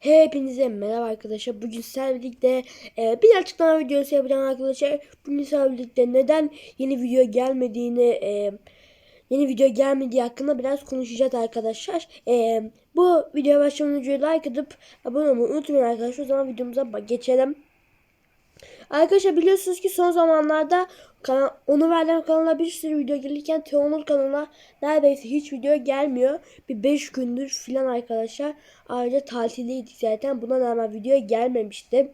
Hepinize merhaba arkadaşlar. Bugün sizlerle birlikte e, bir açıklama videosu yapacağım arkadaşlar. Bugün sizlerle birlikte neden yeni video gelmediğini e, yeni video gelmediği hakkında biraz konuşacağız arkadaşlar. E, bu videoya başlamadan önce like atıp abone olmayı unutmayın arkadaşlar. O zaman videomuza geçelim. Arkadaşlar biliyorsunuz ki son zamanlarda kanal, onu verdiğim kanala bir sürü video gelirken Teonur kanalına neredeyse hiç video gelmiyor. Bir 5 gündür filan arkadaşlar. Ayrıca tatildeydik zaten. Buna rağmen video gelmemişti.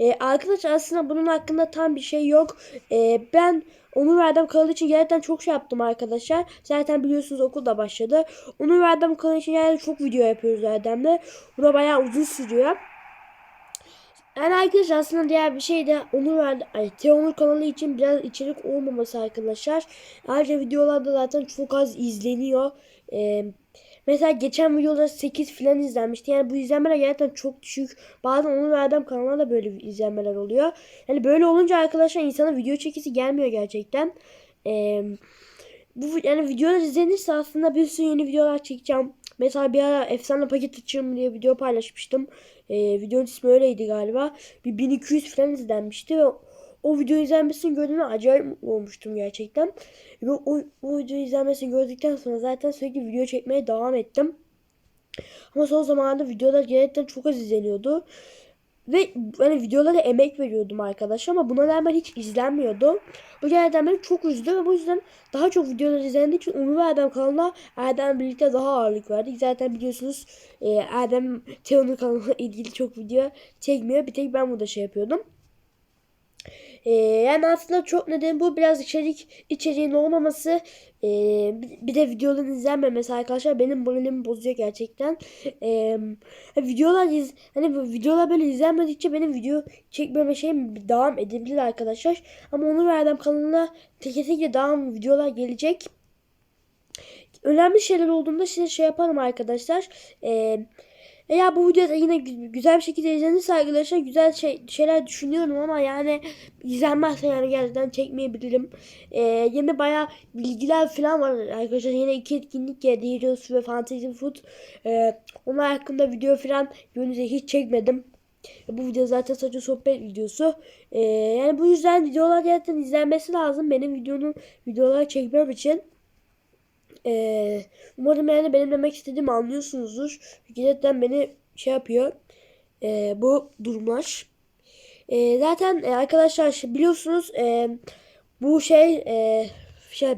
Ee, arkadaşlar aslında bunun hakkında tam bir şey yok. Ee, ben onu verdiğim kanal için gerçekten çok şey yaptım arkadaşlar. Zaten biliyorsunuz okul da başladı. Onu verdiğim kanal için yani çok video yapıyoruz de. Buna bayağı uzun sürüyor. Yani arkadaşlar aslında diğer bir şey de Onur verdi. Ay, Teonur kanalı için biraz içerik olmaması arkadaşlar. Ayrıca videolarda zaten çok az izleniyor. Ee, mesela geçen videoda 8 falan izlenmişti. Yani bu izlenmeler gerçekten çok düşük. Bazen Onur verdiğim kanalda da böyle izlenmeler oluyor. Yani böyle olunca arkadaşlar insana video çekisi gelmiyor gerçekten. Ee, bu yani videolar izlenirse aslında bir sürü yeni videolar çekeceğim. Mesela bir ara efsane paket açıyorum diye video paylaşmıştım. Ee, videonun ismi öyleydi galiba. Bir 1200 falan izlenmişti ve o video izlenmesini gördüğümde acayip mutlu olmuştum gerçekten. Ve o, o video izlenmesini gördükten sonra zaten sürekli video çekmeye devam ettim. Ama son zamanlarda videolar gerçekten çok az izleniyordu. Ve hani videolara emek veriyordum arkadaşlar ama buna rağmen hiç izlenmiyordu. Bu gerçekten beni çok üzdü ve bu yüzden daha çok videolar izlendiği için Umur Erdem kanalına Erdem birlikte daha ağırlık verdik. Zaten biliyorsunuz e, Erdem Teo'nun kanalına ilgili çok video çekmiyor. Bir tek ben burada şey yapıyordum. Ee, yani aslında çok neden bu biraz içerik içeriğin olmaması ee, bir- de videoların izlenmemesi arkadaşlar benim moralimi bozuyor gerçekten. Ee, videolar iz, hani bu videolar böyle izlenmedikçe benim video çekmeme şeyim devam edebilir arkadaşlar. Ama onu verdim kanalına teke devam videolar gelecek. Önemli şeyler olduğunda size şey yaparım arkadaşlar. Ee, eğer bu videoda yine gü- güzel bir şekilde izlenirse arkadaşlar güzel şey, şeyler düşünüyorum ama yani izlenmezse yani gerçekten çekmeyebilirim. Ee, yine bayağı bilgiler falan var arkadaşlar. Yine iki etkinlik geldi. Heroes ve Fantasy Food. Ee, onlar hakkında video falan gönlünüze hiç çekmedim. Bu video zaten sadece sohbet videosu. Ee, yani bu yüzden videolar gerçekten izlenmesi lazım. Benim videonun videolar çekmem için. Ee, umarım yani benim demek istediğimi anlıyorsunuzdur. Gerçekten beni şey yapıyor. Ee, bu durumlar. Ee, zaten e, arkadaşlar biliyorsunuz e, bu şey e, şey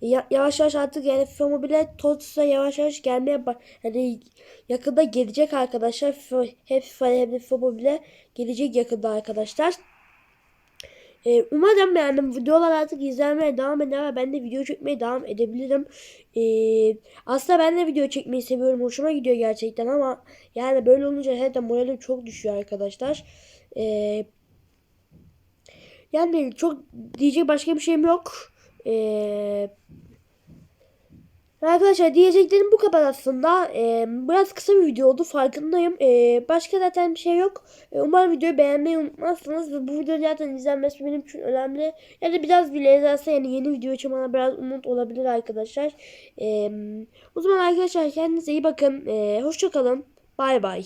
ya- yavaş yavaş artık yani FIFA Mobile TOTS'a yavaş yavaş gelmeye bak yani yakında gelecek arkadaşlar. FIFA, hem FIFA hem de FIFA Mobile gelecek yakında arkadaşlar. Ee, umarım yani videolar artık izlenmeye devam eder ve ben de video çekmeye devam edebilirim. Ee, aslında ben de video çekmeyi seviyorum. Hoşuma gidiyor gerçekten ama yani böyle olunca zaten moralim çok düşüyor arkadaşlar. Ee, yani çok diyecek başka bir şeyim yok. Ee, Arkadaşlar diyeceklerim bu kadar aslında. Ee, biraz kısa bir video oldu farkındayım. Ee, başka zaten bir şey yok. Ee, umarım videoyu beğenmeyi unutmazsınız. Bu video zaten izlenmesi benim için önemli. Yani biraz bile izlerse yani yeni video için bana biraz umut olabilir arkadaşlar. Ee, o zaman arkadaşlar kendinize iyi bakın. Ee, hoşça kalın. Bay bay.